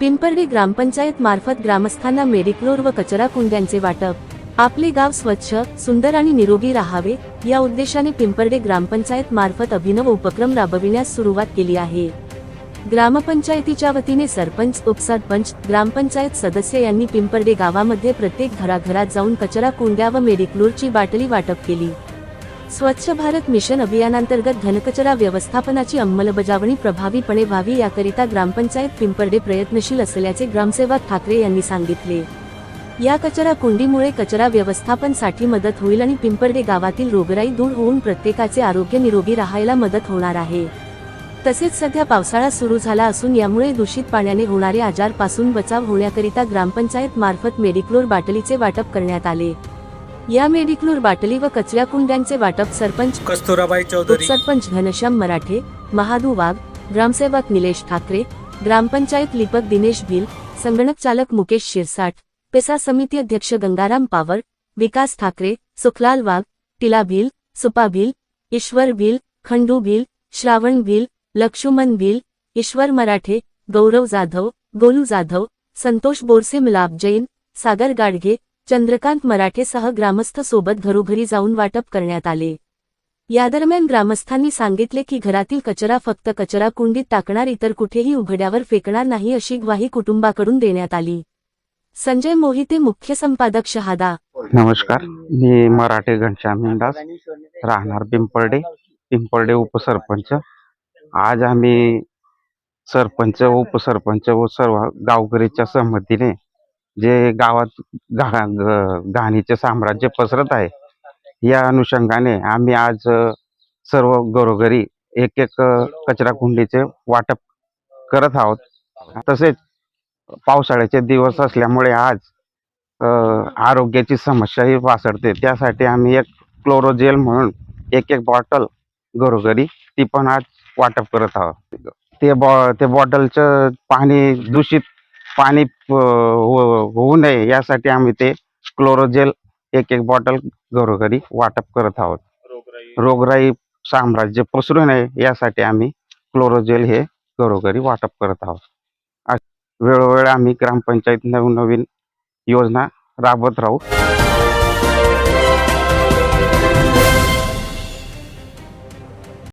पिंपर्डी ग्रामपंचायत मार्फत ग्रामस्थांना मेडिक्लोर व कचरा कुंड्यांचे वाटप. आपले गाव स्वच्छ सुंदर आणि निरोगी राहावे या उद्देशाने पिंपर्डे ग्रामपंचायत मार्फत अभिनव उपक्रम राबविण्यास सुरुवात केली आहे. ग्रामपंचायतीच्या वतीने सरपंच उपसरपंच ग्रामपंचायत सदस्य यांनी पिंपर्डे गावामध्ये प्रत्येक घराघरात जाऊन कचरा कुंड्या व मेडिक्लोरची बाटली वाटप केली. स्वच्छ भारत मिशन अभियानांतर्गत घनकचरा व्यवस्थापनाची अंमलबजावणी प्रभावीपणे व्हावी याकरिता ग्रामपंचायत पिंपर्डे प्रयत्नशील असल्याचे ग्रामसेवक ठाकरे यांनी सांगितले. या कचरा कुंडीमुळे कचरा व्यवस्थापनसाठी मदत होईल आणि पिंपर्डे गावातील रोगराई दूर होऊन प्रत्येकाचे आरोग्य निरोगी राहायला मदत होणार आहे. तसेच सध्या पावसाळा सुरू झाला असून यामुळे दूषित पाण्याने होणारे आजारपासून बचाव होण्याकरिता ग्रामपंचायत मार्फत मेडिक्लोर बाटलीचे वाटप करण्यात आले. या मेडिक्लोर बाटली व कचऱ्या कुंड्यांचे वाटप सरपंच कस्तुराबाई चौधरी. उपसरपंच घनश्याम मराठे महादू वाघ ग्रामसेवक निलेश ठाकरे ग्रामपंचायत लिपक दिनेश भिल संगणक चालक मुकेश शिरसाट पेसा समिती अध्यक्ष गंगाराम पावर विकास ठाकरे सुखलाल वाघ टिला भिल सुपा भिल ईश्वर भिल खंडू भिल श्रावण भिल लक्ष्मण भिल ईश्वर मराठे गौरव जाधव गोलू जाधव संतोष बोरसे मिलाप जैन सागर गाडगे चंद्रकांत मराठेसह ग्रामस्थ सोबत घरोघरी जाऊन वाटप करण्यात आले. या दरम्यान ग्रामस्थांनी सांगितले की घरातील कचरा फक्त कचरा कुंडीत टाकणार इतर कुठेही उघड्यावर फेकणार नाही अशी ग्वाही कुटुंबाकडून देण्यात आली. संजय मोहिते मुख्य संपादक शहादा. नमस्कार मी मराठे घनश्याम मिंडास राहणार पिंपर्डे पिंपर्डे उपसरपंच. आज आम्ही सरपंच उपसरपंच व सर्व गावकरीच्या संमतीने जे गावात घा घाणीचे साम्राज्य पसरत आहे या अनुषंगाने आम्ही आज सर्व घरोघरी एक एक कचरा कुंडीचे वाटप करत आहोत. तसेच पावसाळ्याचे दिवस असल्यामुळे आज आरोग्याची समस्याही वासरते त्यासाठी आम्ही एक क्लोरोजेल म्हणून एक एक बॉटल घरोघरी ती पण आज वाटप करत आहोत. ते बॉ ते बॉटलचं पाणी दूषित पाणी हो- होऊ नये यासाठी आम्ही ते क्लोरोजेल एक एक बॉटल घरोघरी वाटप करत आहोत. रोगराई. साम्राज्य पसरू नये यासाठी आम्ही क्लोरोजेल हे घरोघरी वाटप करत आहोत. वेळोवेळी आम्ही ग्रामपंचायत नवनवीन योजना राबवत राहू.